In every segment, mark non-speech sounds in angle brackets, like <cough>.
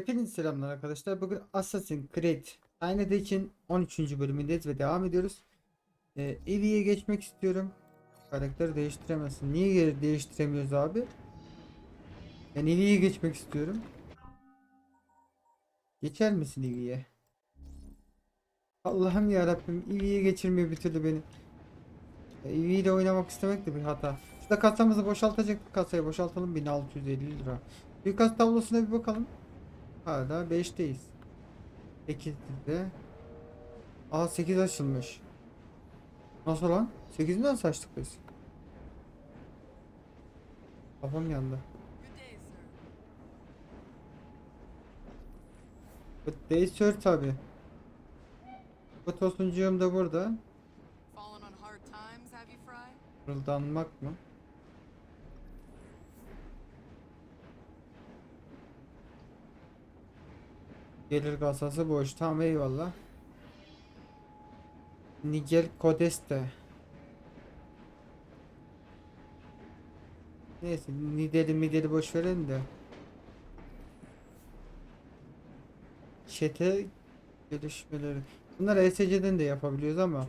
Hepinize selamlar arkadaşlar. Bugün Assassin's Creed Dynadeck'in 13. bölümündeyiz ve devam ediyoruz. Ee, Evi'ye geçmek istiyorum. Karakteri değiştiremezsin. Niye değiştiremiyoruz abi? Ben Evi'ye geçmek istiyorum. Geçer misin Evi'ye? Allah'ım ya Rabbim Evi'ye geçirmiyor bir türlü beni. İle oynamak istemek de bir hata. Şurada kasamızı boşaltacak kasayı boşaltalım 1650 lira. Suikast tablosuna bir bakalım. Hala 5'teyiz. 8'de. Aa 8 açılmış. Nasıl lan? 8'i nasıl açtık biz? Kafam yandı. Good day, sir. Tabi. Bu tosuncuğum da burada. Fırıldanmak mı? Gelir kasası boş. Tamam eyvallah. Nigel Kodeste. Neyse Nidel'i mideli boş verelim de. Çete gelişmeleri. Bunlar ESC'den de yapabiliyoruz ama.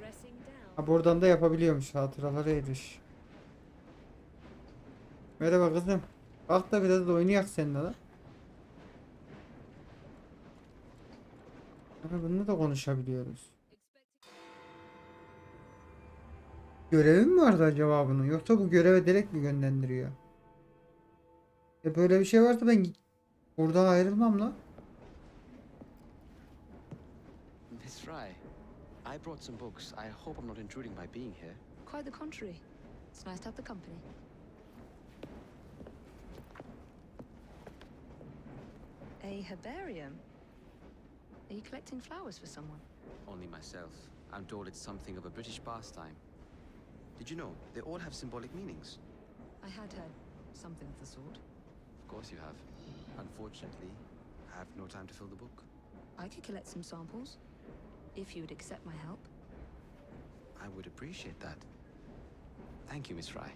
Ha buradan da yapabiliyormuş hatıralara eriş. Merhaba kızım. Kalk da biraz da oynayak seninle lan. Ama bununla da konuşabiliyoruz. Görevi mi vardı acaba bunun? Yoksa bu göreve direkt mi yönlendiriyor? E böyle bir şey varsa ben buradan ayrılmam la. Miss Fry, I brought some books. I hope I'm not intruding by being here. Quite the contrary. It's nice to have the company. A herbarium? Are you collecting flowers for someone? Only myself. I'm told it's something of a British pastime. Did you know they all have symbolic meanings? I had heard something of the sort. Of course you have. Unfortunately, I have no time to fill the book. I could collect some samples, if you would accept my help. I would appreciate that. Thank you, Miss Fry.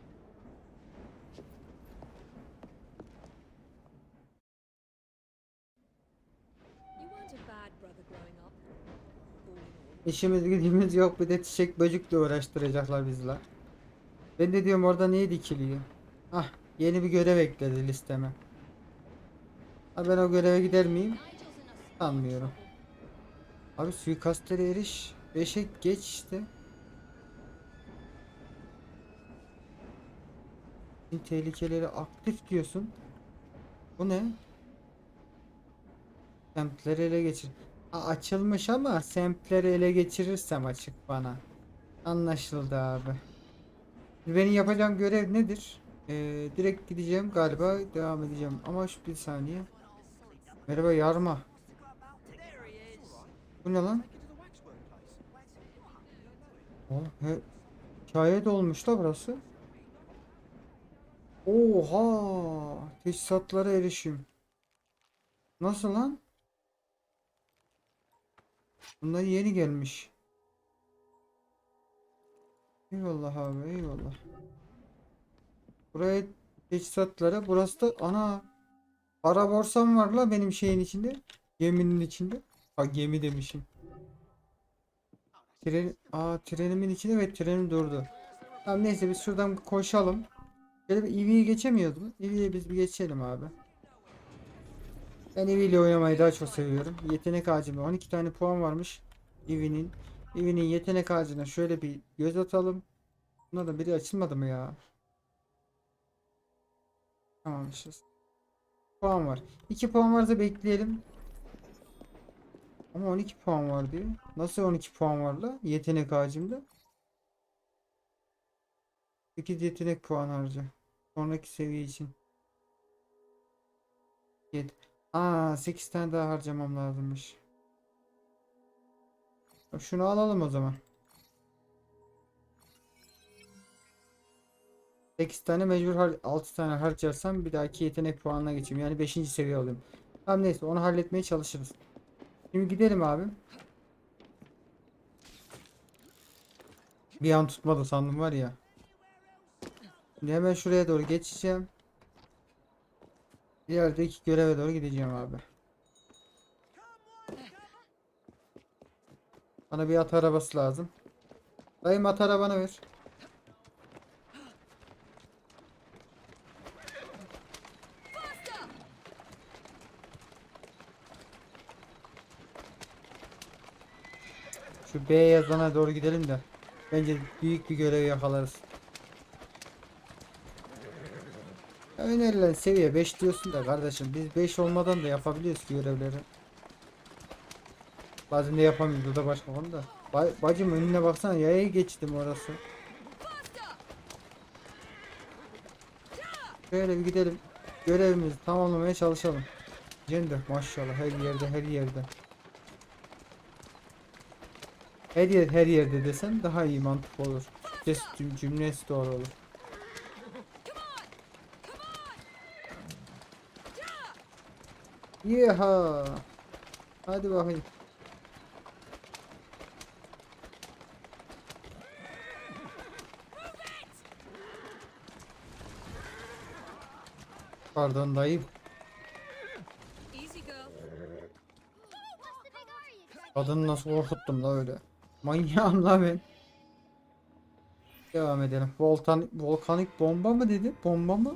İşimiz gücümüz yok bir de çiçek böcekle uğraştıracaklar bizler. Ben de diyorum orada niye dikiliyor? Ah yeni bir görev ekledi listeme. Ha ben o göreve gider miyim? Sanmıyorum. Abi suikastlere eriş. 5'e geç işte. Tehlikeleri aktif diyorsun. Bu ne? Semtleri ele geçir. Açılmış ama semtleri ele geçirirsem açık bana. Anlaşıldı abi. Benim yapacağım görev nedir? Ee, direkt gideceğim galiba devam edeceğim ama şu bir saniye. Merhaba yarma. Bu ne lan? Oh, he, hikaye dolmuş da burası. Oha! Teçhizatlara erişim. Nasıl lan? Bunlar yeni gelmiş. Eyvallah abi eyvallah. Buraya teçhizatlara burası da ana para borsam var la benim şeyin içinde. Geminin içinde. Ha gemi demişim. Tren, aa trenimin içinde ve trenim durdu. Tamam neyse biz şuradan koşalım. Şöyle bir EV'ye geçemiyordum. EV'ye biz bir geçelim abi. Ben Eevee ile oynamayı daha çok seviyorum. Yetenek ağacında 12 tane puan varmış. Eevee'nin. Eevee'nin yetenek ağacına şöyle bir göz atalım. Buna da biri açılmadı mı ya? Tamam işte. Puan var. 2 puan varsa bekleyelim. Ama 12 puan var diyor. Nasıl 12 puan var la? Yetenek ağacımda. 8 yetenek puan harca. Sonraki seviye için. 7. Aa 8 tane daha harcamam lazımmış. Şunu alalım o zaman. 8 tane mecbur har 6 tane harcarsam bir dahaki yetenek puanına geçeyim. Yani 5. seviye alayım. Tamam neyse onu halletmeye çalışırız. Şimdi gidelim abi. Bir an tutmadı sandım var ya. Şimdi hemen şuraya doğru geçeceğim. Diğerdeki göreve doğru gideceğim abi. Bana bir at arabası lazım. Dayım at arabanı ver. Şu B yazana doğru gidelim de. Bence büyük bir görev yakalarız. Önerilen seviye 5 diyorsun da kardeşim biz 5 olmadan da yapabiliyoruz ki görevleri. Bazen de yapamıyoruz o da başka konu da. Ba bacım önüne baksana yaya geçtim orası. Şöyle bir gidelim. Görevimizi tamamlamaya çalışalım. Cender maşallah her yerde her yerde. Her yer her yerde desem daha iyi mantık olur. Cümlesi doğru olur. Yeha. Hadi bakayım. Pardon dayı. Kadını nasıl korkuttum la öyle. Manyağım la ben. Devam edelim. Volkan, volkanik bomba mı dedi? Bomba mı?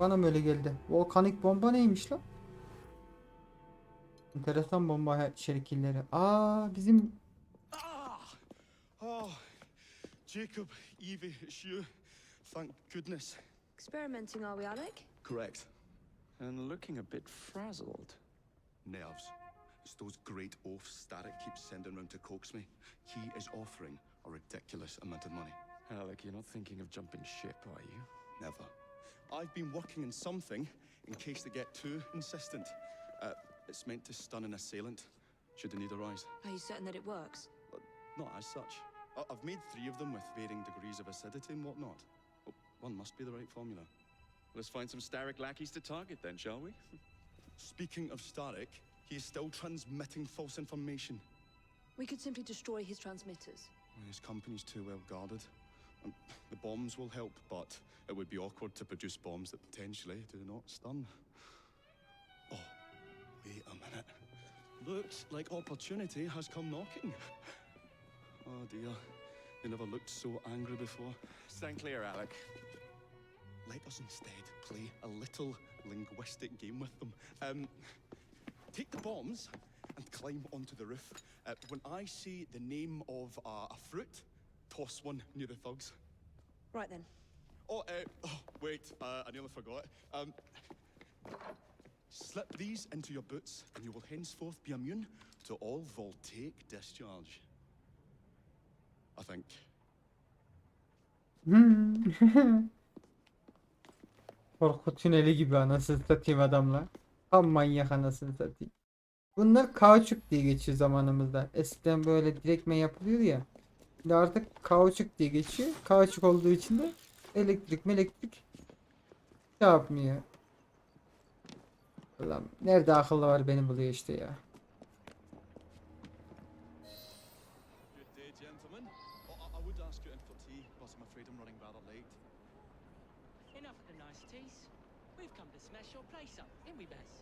Bana mı öyle geldi? Volkanik bomba neymiş lan? Enteresan bomba he- şekilleri. Aa bizim Ah! Oh, Jacob, Evie, it's you. Thank goodness. Experimenting, are we, Alec? Correct. And looking a bit frazzled. Nerves. It's those great oafs Starrick keeps sending round to coax me. He is offering a ridiculous amount of money. Alec, you're not thinking of jumping ship, are you? Never. I've been working on something in case they get too insistent. Uh, it's meant to stun an assailant, should the need arise. Are you certain that it works? Not as such. I- I've made three of them with varying degrees of acidity and whatnot. Oh, one must be the right formula. Let's find some Starrick lackeys to target then, shall we? <laughs> Speaking of Starrick, he is still transmitting false information. We could simply destroy his transmitters. His company's too well guarded. Um, the bombs will help, but it would be awkward to produce bombs that potentially do not stun. Looks like opportunity has come knocking. Oh dear, they never looked so angry before. Stand clear, Alec. Let us instead play a little linguistic game with them. Um, take the bombs and climb onto the roof. Uh, when I say the name of uh, a fruit, toss one near the thugs. Right then. Oh, uh, oh wait, uh, I nearly forgot. Um, slip these into your boots, and you will henceforth be immune to all voltaic discharge. I think. Hmm. <laughs> Korku tüneli gibi anasını satayım adamlar. Tam manyak anasını satayım. Bunlar kauçuk diye geçiyor zamanımızda. Eskiden böyle direktmen yapılıyordu ya. Şimdi artık kauçuk diye geçiyor. Kauçuk olduğu için de elektrik elektrik şey yapmıyor. Ulan nerede akıllı var beni buluyor işte ya. Good day, gentlemen. I, I would ask you in for tea, but I'm afraid I'm running rather late. Enough of the niceties. We've come to smash your place up, ain't we, Bess?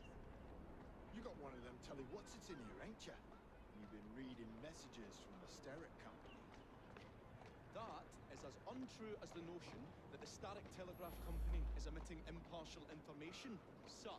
You got one of them telly what's it's in here, ain't ya? You've been reading messages from the Sterrick Company. That is as untrue as the notion that the Static Telegraph Company is emitting impartial information, sir.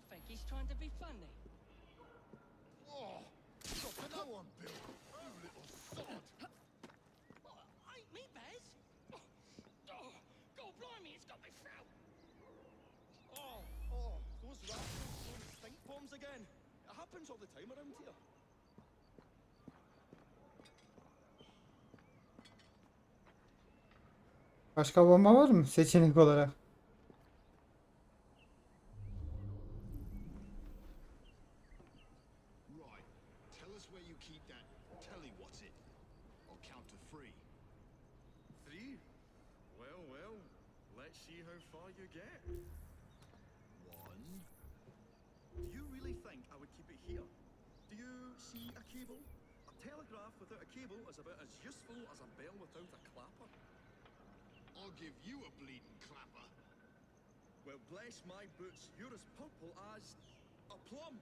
those rascals throwing stink bombs again. It happens all the time around here. Başka bomba var mı seçenek olarak? Right. Tell us where you keep that telly what's it. I'll count to three. Three? Well, well, let's see how far you get. One. Do you really think I would keep it here? Do you see a cable? A telegraph without a about as useful as a bell without a clapper. I'll give you a bleeding clapper. Well, bless my boots, you're as purple as a plum.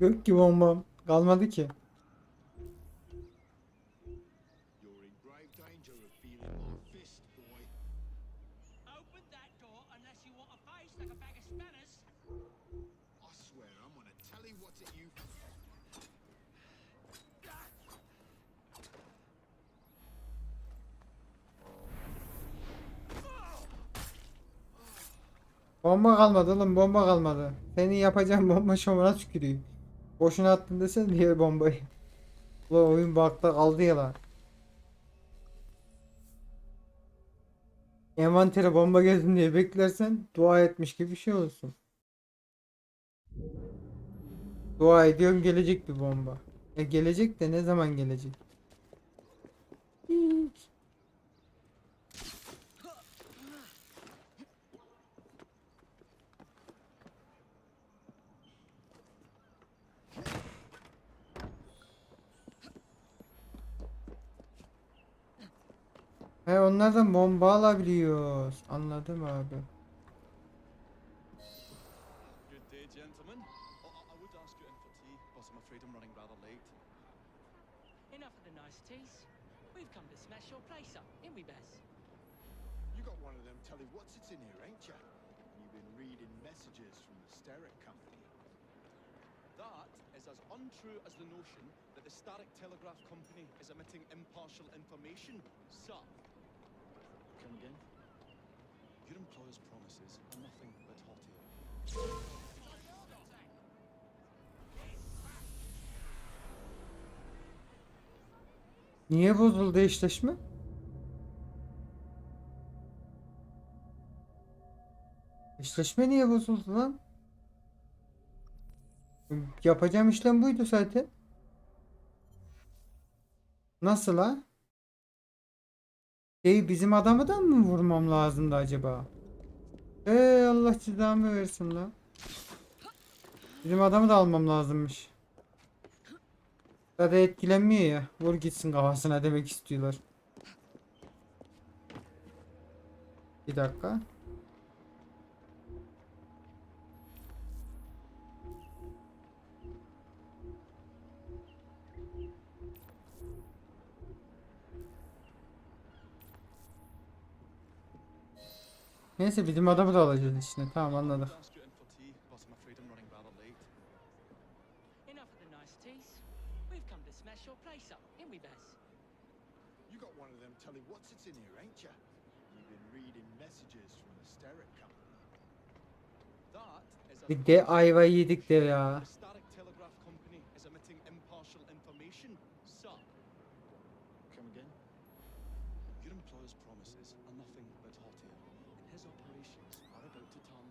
Yok ki bombam. Kalmadı ki. Bomba kalmadı oğlum bomba kalmadı. Senin yapacağın bomba şovuna tükürüyor. Boşuna attın desene diğer bombayı. Ulan oyun bakta kaldı ya lan. Envantere bomba gelsin diye beklersen dua etmiş gibi bir şey olsun. Dua ediyorum gelecek bir bomba. E gelecek de ne zaman gelecek? Hiç. He onlardan bomba alabiliyoruz. Anladım abi. Good day, gentlemen. Oh, I, I would ask you in for tea, but I'm afraid I'm running rather late. Enough of the niceties. We've come to smash your place up, ain't we, Bez? You got one of them telly what's it's in here, ain't ya? You've been reading messages from Steric Company. That is as untrue as the notion that the Starrick Telegraph Company is emitting impartial information, sir. Come again? Your employer's promises are nothing but hot air. Niye bozuldu eşleşme? Eşleşme niye bozuldu lan? Yapacağım işlem buydu zaten. Nasıl ha? Şey bizim adamı da mı vurmam lazımdı acaba? Ey Allah cezamı versin lan. Bizim adamı da almam lazımmış. Zaten etkilenmiyor ya. Vur gitsin kafasına demek istiyorlar. Bir dakika. Yedik de ya. The Starrick Telegraph Company is emitting impartial information, sir. Come again? Your employer's promises are nothing but hot air, his operations are about to turn.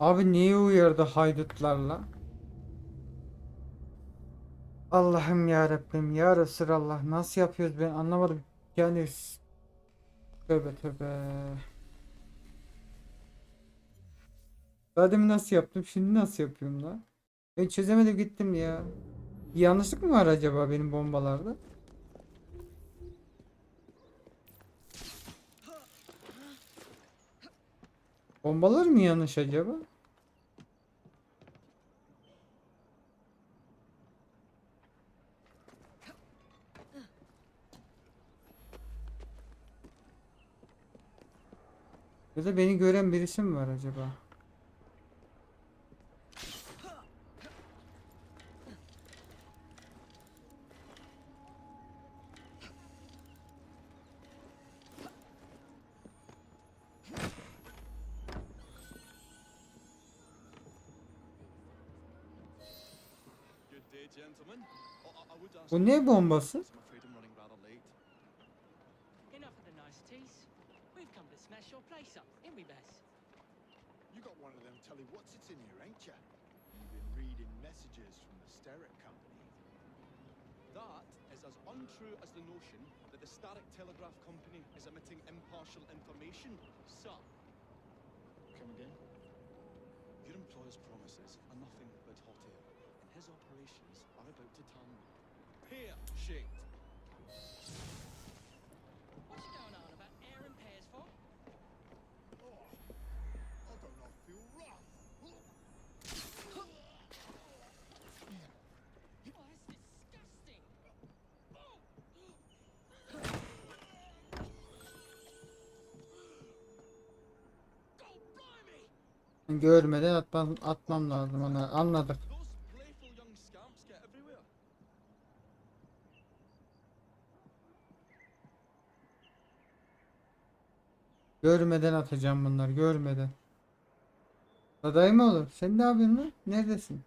Abi niye uyardı haydutlarla? Allah'ım ya Rabbim ya Resulallah nasıl yapıyoruz ben anlamadım. Yani tövbe tövbe. Daha demin nasıl yaptım şimdi nasıl yapıyorum la? Ben çözemedim gittim ya. Bir yanlışlık mı var acaba benim bombalarda? Bombalar mı yanlış acaba? Ya da beni gören birisi mi var acaba? The Sterritt Company. That is as untrue as the notion that the Static Telegraph Company is emitting impartial information, sir. Come again? Your employer's promises are nothing but hot air, and his operations are about to turn Görmeden atmam, atmam lazım onu anladık. Görmeden atacağım bunlar görmeden. Daday mı olur? Sen ne yapıyorsun lan? Neredesin?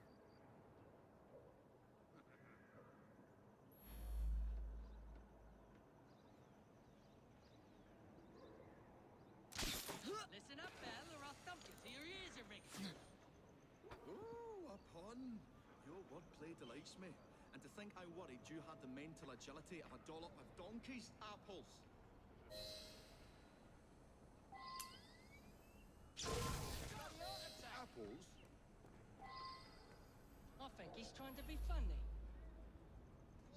I worried you had the mental agility of a dollop of donkey's. Apples? To be funny.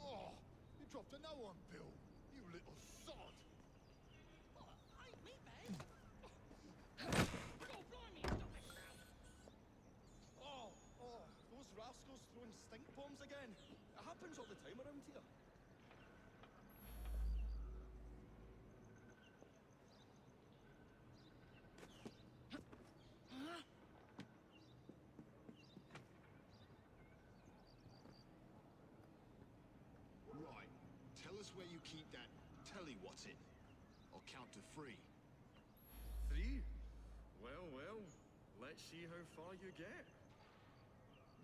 Oh, you dropped a no one, Bill. You little sod. Oh, ain't me, Baz. Oh, God blimey, stop it, crowd. Oh, oh, those rascals throwing stink bombs again. It happens all the time around here. Tell us where you keep that telly what's it. I'll count to three. Three? Well, well, let's see how far you get.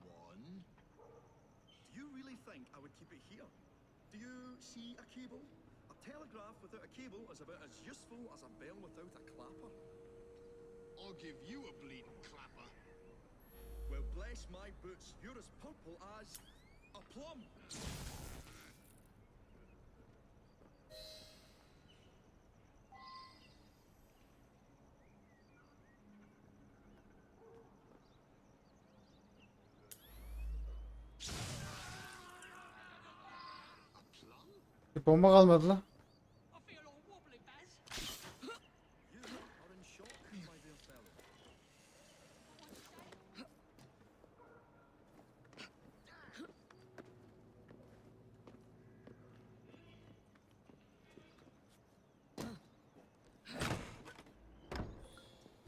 One. Do you really think I would keep it here? Do you see a cable? A telegraph without a cable is about as useful as a bell without a clapper. I'll give you a bleeding clapper. Well, bless my boots, you're as purple as a plum. My dear fellow.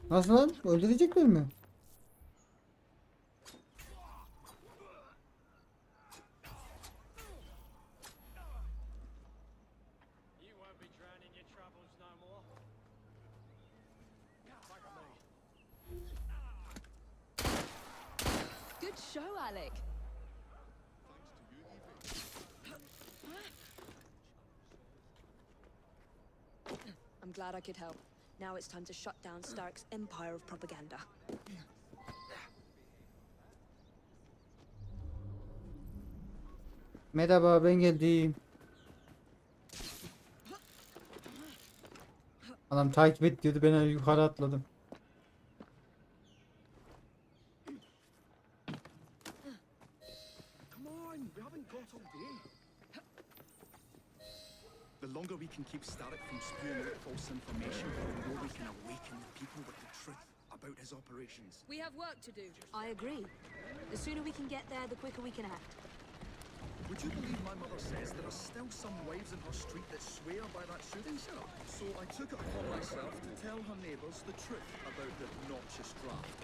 Nasıl lan? Öldürecekler mi? Good show, Alec. I'm glad I could help. Now it's time to shut down Stark's empire of propaganda. Merhaba ben geldim. Adam takip et diyordu ben yukarı atladım. His operations. We have work to do. I agree. The sooner we can get there, the quicker we can act. Would you believe my mother says there are still some wives in her street that swear by that shooting syrup? So I took it upon myself to tell her neighbours the truth about the noxious draft.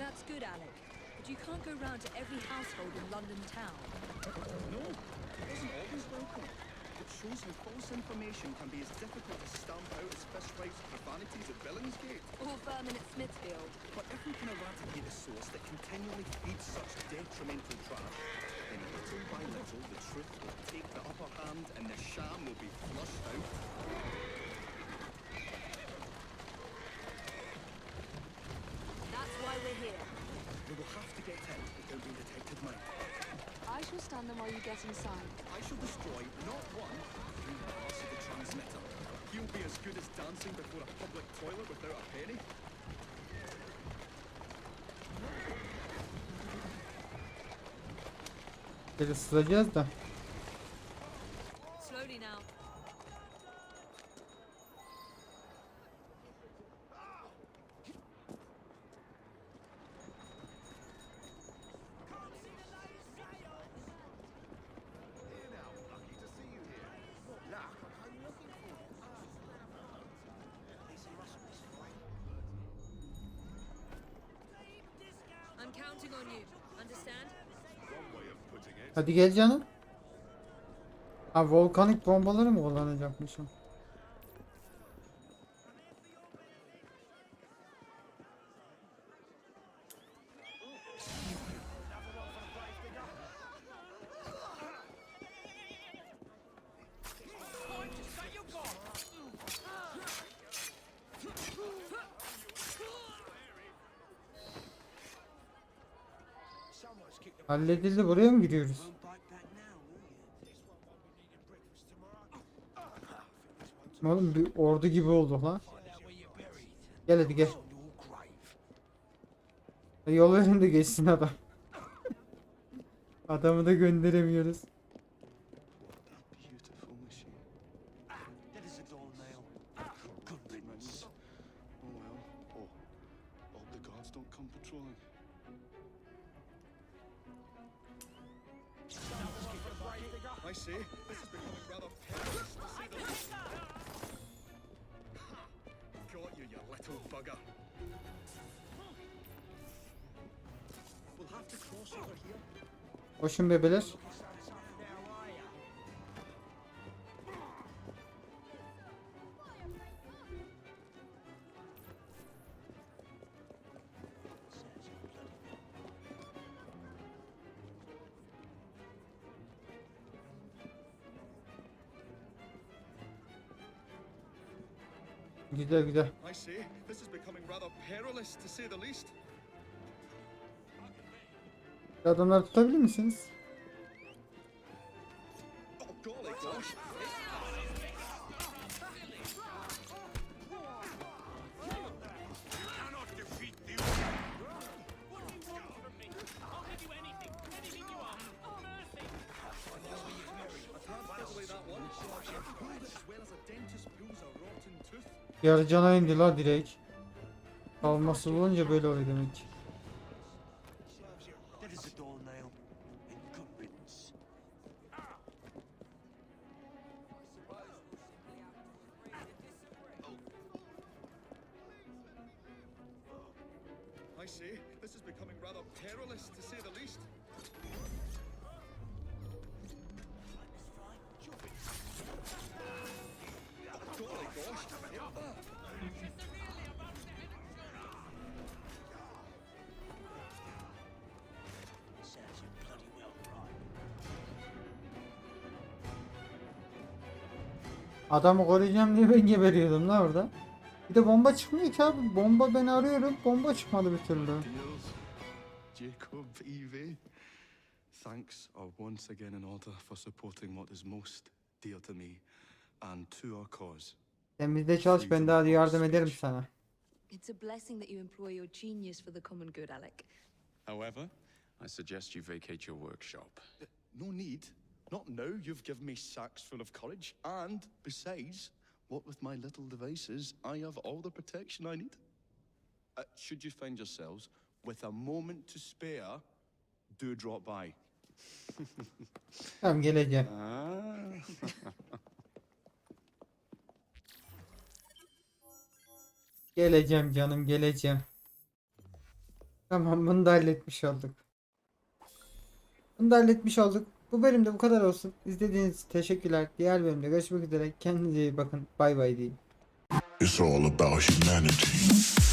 That's good, Alec. But you can't go round to every household in London town. No, it wasn't always welcome. It shows how false information can be as difficult to stamp out as Fishwife's profanities at Billingsgate. Or vermin at Smithfield. But if we can eradicate a source that continually feeds such detrimental trash, then little by little the truth will take the upper hand and the sham will be flushed out. That's why we're here. We will have to get in without being detected, Mike. I shall stand them while you get inside. I shall destroy not one, but three parts of the transmitter. You'll be as good as dancing before a public toilet without a penny. Böyle Hadi gel canım. Ha volkanik bombaları mı kullanacakmışım? Halledildi buraya mı gidiyoruz? Oğlum bir ordu gibi olduk lan. Gel hadi gel. Yol verin de geçsin adam. Adamı da gönderemiyoruz. I say, this is becoming rather perilous to say the least. <laughs> Got you, you little bugger. We'll have to cross over here. Koşun bebeler. Güzel güzel. I say, this is becoming rather perilous to say the least. Adamları tutabilir misiniz? Oh, as well as a dentist pulls a rotten tooth. Yarı cana indi la direkt. Kalması olunca böyle oluyor demek ki. Adamı koruyacağım diye ben geberiyordum la orada. Bir de bomba çıkmıyor ki abi. Bomba ben arıyorum. Bomba çıkmadı bir türlü. Jacob, Evie, thanks are once again in order for supporting what is most dear to me and to our cause. Sen bizde çalış ben daha yardım ederim sana. It's a blessing that you employ your genius for the common good, Alec. However, I suggest you vacate your workshop. No need. Not now you've given me sacks full of courage. And besides, what with my little devices, I have all the protection I need. Uh, should you find yourselves with a moment to spare, do drop by. Tamam geleceğim. <laughs> Geleceğim canım geleceğim. Tamam bunu da halletmiş olduk. Bunu da halletmiş olduk. Bu bölümde bu kadar olsun. İzlediğiniz için teşekkürler. Diğer bölümde görüşmek üzere. Kendinize iyi bakın. Bay bay diyeyim. It's all about humanity.